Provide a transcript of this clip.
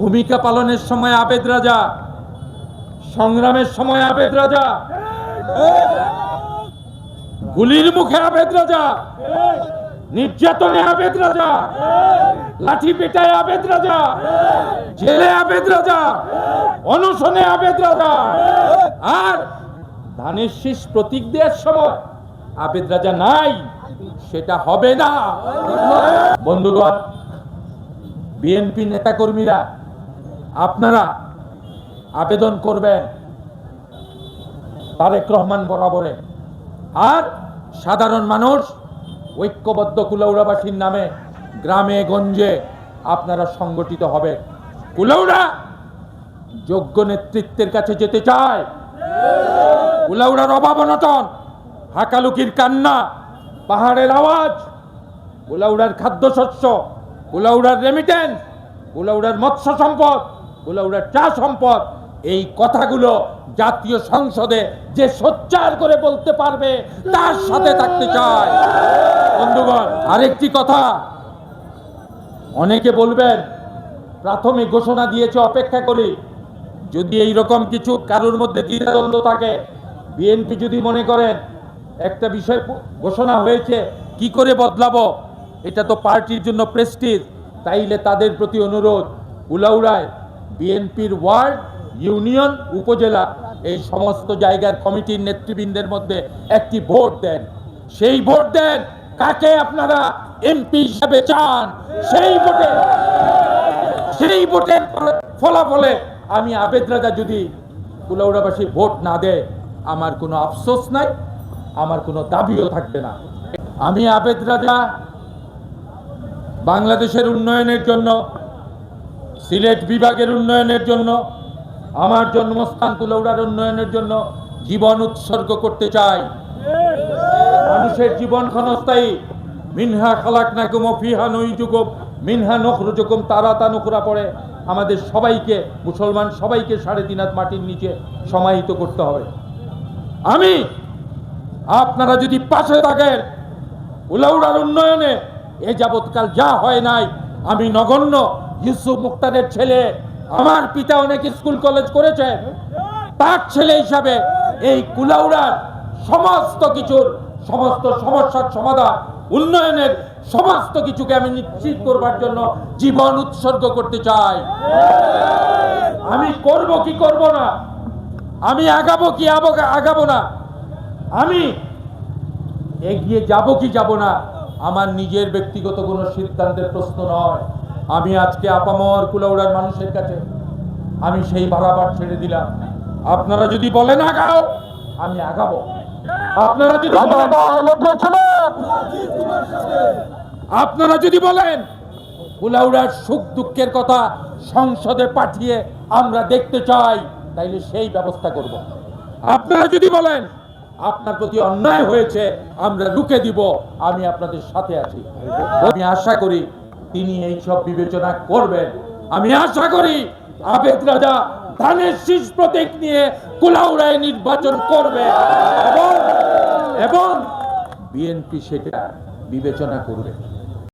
ভূমিকা পালনের সময় আবেদ রাজা, সংগ্রামের সময় আবেদ রাজা, গুলির মুখে আবেদ রাজা, নির্যাতনে আবেদ রাজা, লাঠি পেটায় আবেদ রাজা, জেলে আবেদ রাজা, অনশনে আবেদ রাজা। আর ধানের শীষ প্রতীক দেওয়ার সময় আবেদ রাজা নাই, সেটা হবে না। বন্ধুগণ, বিএনপি নেতাকর্মীরা আপনারা আবেদন করবেন তারেক রহমান বরাবরে। আর সাধারণ মানুষ, ঐক্যবদ্ধ কুলাউড়াবাসীর নামে গ্রামে, গঞ্জে আপনারা সংগঠিত হবে। কুলাউড়া যোগ্য নেতৃত্বের কাছে যেতে চায়। কুলাউড়ার অভাব অনটন, হাকালুকির কান্না, পাহাড়ের আওয়াজ, কুলাউড়ার খাদ্যশস্য, কুলাউড়ার রেমিটেন্স কুলাউড়ার মৎস্য সম্পদ কুলাউড়ার চা সম্পদ, এই কথাগুলো জাতীয় সংসদে যে সোচ্চার করে বলতে পারবে, তার সাথে থাকতে চায়। বন্ধুগণ, আরেকটি কথা, অনেকে বলবেন, প্রাথমিক ঘোষণা দিয়েছে, অপেক্ষা করি। যদি এই রকম কিছু কারোর মধ্যে দ্বিধাদ্বন্দ্ব থাকে, বিএনপি যদি মনে করেন, একটা বিষয় ঘোষণা হয়েছে, কি করে বদলাবো? এটা তো পার্টির জন্য প্রেস্টিজ তাইলে তাদের প্রতি অনুরোধ। উলাউড়ায় বিএনপির ওয়ার্ড, ইউনিয়ন, উপজেলা, এই সমস্ত জায়গার কমিটির নেতৃবৃন্দের মধ্যে একটি ভোট দেন। সেই ভোট দেন কাকে আপনারা এমপি হিসাবে চান? সেই ভোটে, সেই ভোটের ফলাফলে আমি আবেদ রাজা যদি কুলাউড়াবাসী ভোট না দেয়, আমার কোনো আফসোস নাই, আমার কোনো দাবিও থাকবে না। আমি আবেদ রাজা বাংলাদেশের উন্নয়নের জন্য সিলেট বিভাগের উন্নয়নের জন্য, আমার জন্মস্থান তুলৌড়ার উন্নয়নের জন্য জীবন উৎসর্গ করতে চাই। মানুষের জীবন ক্ষণস্থায়ী। মিনহা খালাক নাকুম ফিহা নই যুগম মিনহা নখরুজুকুম, তারা তা নখরা পড়ে। আমাদের সবাইকে, মুসলমান সবাইকে সাড়ে তিন হাত মাটির নিচে সমাহিত করতে হবে। আমি, আপনারা যদি পাশে থাকেন উলাউড়ার উন্নয়নে এ যাবৎকাল যা হয় নাই, আমি নগণ্য। ইউসুফ মুক্তারের ছেলে, আমার পিতা অনেক স্কুল, কলেজ করেছেন তার ছেলে হিসাবে এই কুলাউড়ার সমস্ত কিছুর, সমস্ত সমস্যার সমাধান, উন্নয়নের সমস্ত কিছুকে আমি নিশ্চিত করবার জন্য জীবন উৎসর্গ করতে চাই। আমি করব কি করব না? আমি আগাবো কি আগাবো না? আমি এগিয়ে যাব কি যাব না? আমার নিজের ব্যক্তিগত কোনো সিদ্ধান্তের প্রশ্ন নয়। আমি আজকে আপামর কুলাউড়ার মানুষের কাছে আমি সেই বারাবার ছেড়ে দিলাম। আপনারা যদি বলেন আগাও আমি আগাবো। আপনারা যদি আপনারা যদি বলেন কুলাউড়ার সুখ দুঃখের কথা সংসদে পাঠিয়ে আমরা দেখতে চাই তাইলে সেই ব্যবস্থা করব। আপনারা যদি বলেন আপনার প্রতি অন্যায় হয়েছে আমরা রুখে দিব আমি আপনাদের সাথে আছি। আমি আশা করি তিনি এই সব বিবেচনা করবেন। আমি আশা করি আবেদ রাজা ধানের শীষ প্রতীক নিয়ে কুলাউড়ায় নির্বাচন করবে এবং এবং বিএনপি সেটা বিবেচনা করবে।